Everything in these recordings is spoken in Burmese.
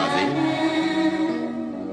ါစေ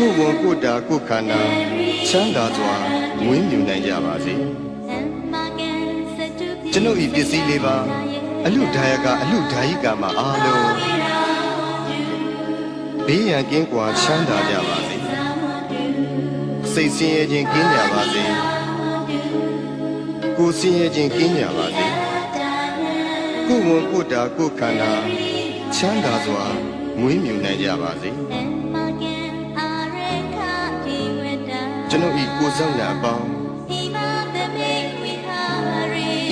ကိုယ်ဝန်ကိုယ်တာကိုယ်ခန္ဓာချမ်းသာစွာမွေးမြူနိုင်ကြပါစေကျွန်ုပ်ဤပစ္စည်းလေးပါအလူဒါယကအလူဒါယိကာမှာအားလုံးဘေးရန်ကင်းကွာချမ်းသာကြပါစေစိတ်ဆင်းရဲခြင်းကင်းကြပါစေကိုယ်ဆင်းရဲခြင်းကင်းကြပါစေကိုယ်ဝန်ကိုယ်တာကိုယ်ခန္ဓာချမ်းသာစွာမွေးမြူနိုင်ကြပါစေ ကျွန်ုပ်ဤကိုယ်ဆောင်ရအပေါင်း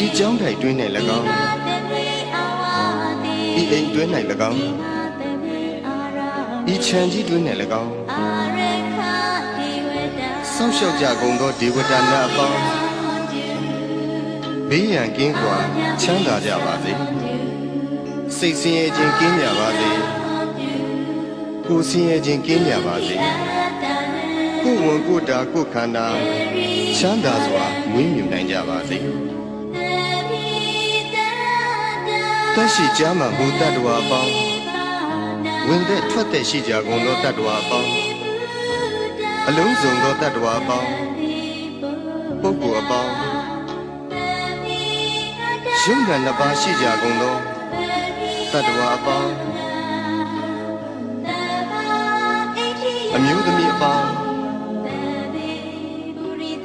ဤကြောင်းတိုင်တွင်း၌၎င်းဤအိမ်တွင်း၌၎င်းဤခြံကြီးတွင်း၌၎င်းဆောင်းလျှောက်ကြကုန်သောဒေဝတာနာအပေါင်းဘေးရန်ကင်းကွာချမ်းသာကြပါစေစိတ်ဆင်းရဲခြင်းကင်းကြပါစေကိုယ်ဆင်းရဲခြင်းကင်းကြပါစေ ကိုယ်ဝန်ကိုယ်တာကိုယ်ခန္ဓာချမ်းသာစွာမွေးမြူနိုင်ကြပါစေတက်ရှိကြမှာဘုတ္တဝါပေါင်းဝင်တဲ့ထွက်တဲ့ရှိကြကုန်သောတတ္တဝါပေါင်းအလုံးစုံသောတတ္တဝါပေါင်းပုဂ္ဂိုလ်အပေါင်းရုံဏနှစ်ပါးရှိကြကုန်သောတတ္တဝါအပေါင်းအမျိုးသမီးအပေါင်း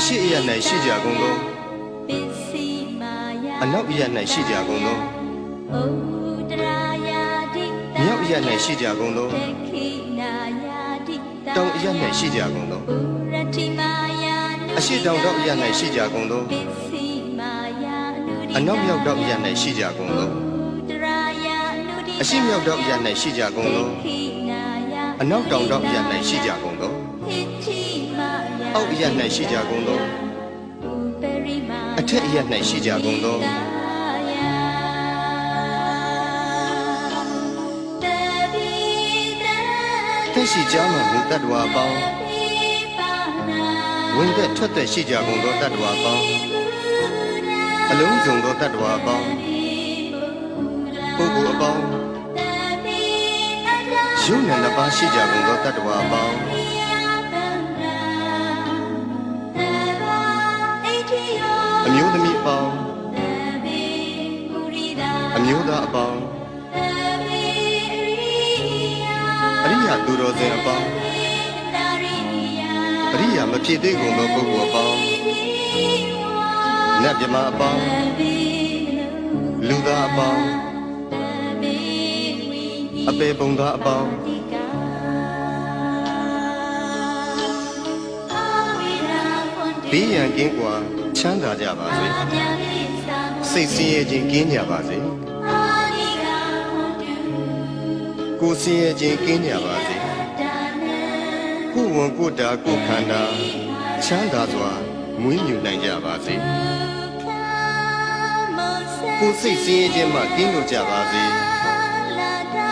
အရှိအယ၌ရှိကြကုန်သောအနောက်အယ၌ရှိကြကုန်သောမြောက်အယ၌ရှိကြကုန်သောတောင်အယ၌ရှိကြကုန်သောအရှိတောင်တော့အယ၌ရှိကြကုန်သောအနောက်မြောက်တော့အယ၌ရှိကြကုန်သောအရှိမြောက်တော့အယ၌ရှိကြကုန်သောအနောက်တောင်တောင်အရ၌ရှိကြကုန်သော အောက်အရ၌ရှိကြကုန်သောအထက်အရ၌ရှိကြကုန်သောတက်ရှိကြမှမူတတ္တဝါအပေါင်းဝင်သက်ထွက်သက်ရှိကြကုန်သောတတ္တဝါအပေါင်းအလုံးစုံသောတတ္တဝါအပေါင်းပုဂ္ဂိုလ်အပေါင်းယုံနဲ့နှစ်ပါးရှိကြကုန်သောတတ္တဝါအပေါင်း အမျိုးသမီးအပေါင်းအမျိုးသားအပေါင်းအရိယာသူတော်စင်အပေါင်းအရိယာမဖြစ်သေးကုန်သောပုဂ္ဂိုလ်အပေါင်းနတ်မြမအပေါင်းလူသားအပေါင်းအပေပုံသားအပေါင်းဘေးရန်ကင်းကွာ ချမ်းသာကြပါစေစိတ်ဆင်းရဲခြင်းကင်းကြပါစေကိုယ်ဆင်းရဲခြင်းကင်းကြပါစေကိုယ်ဝန်ကိုယ်တာကိုယ်ခန္ဓာချမ်းသာစွာမွေးမြူနိုင်ကြပါစေကိုယ်စိတ်ဆင်းရဲခြင်းမှကင်းလို့ကြပါစေ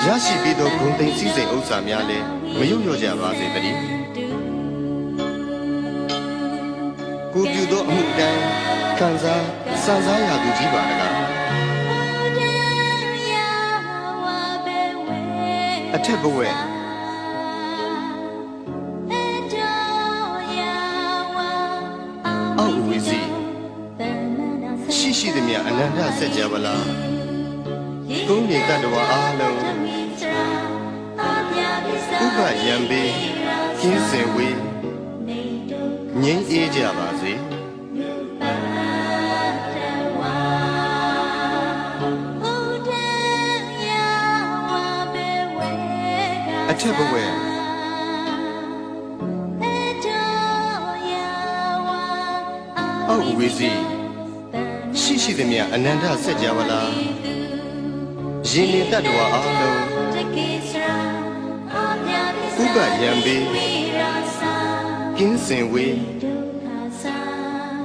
ရရှိပြီးသောဂုဏ်သိမ်းစည်းစိမ်ဥစ္စာများလည်းမယုံလျော့ကြပါစေတည်း ကိုပြုသောအမှုတိုင်းခံစားစံစားရသူကြီးပါတကားအထက်ဘဝအောက်ဝီစီရှိရှိသမျှအနန္တစัจ java လာကုန်းနေတတ္တဝါအားလုံးဥပယံပေကင်းစင်ဝေးငြိမ်းအေးကြပါ ထက်ဘဝအောက်ဝီစီရှိရှိသမျှအနန္တစัจ java လာရင်နေတတ္တဝါအားလုံးဥပယံပေကင်းစင်ဝေး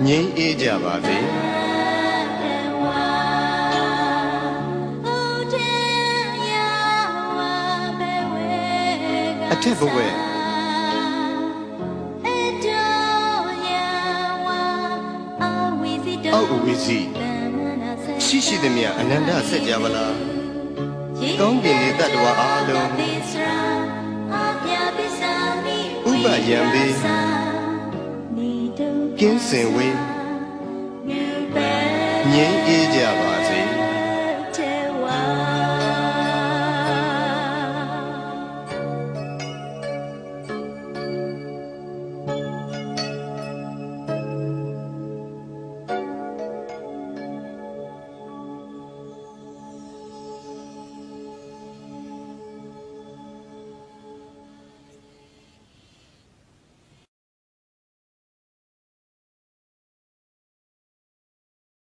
ငြိမ်းအေးကြပါစေ ထက်ဘဝအောက်ဝီစီရှိရှိသမျှအနန္တစัจ java လာကောင်းကင်နေတတ္တဝါအားလုံးဥပယံပေကင်းစင်ဝေးငြိမ်းအေးကြပါ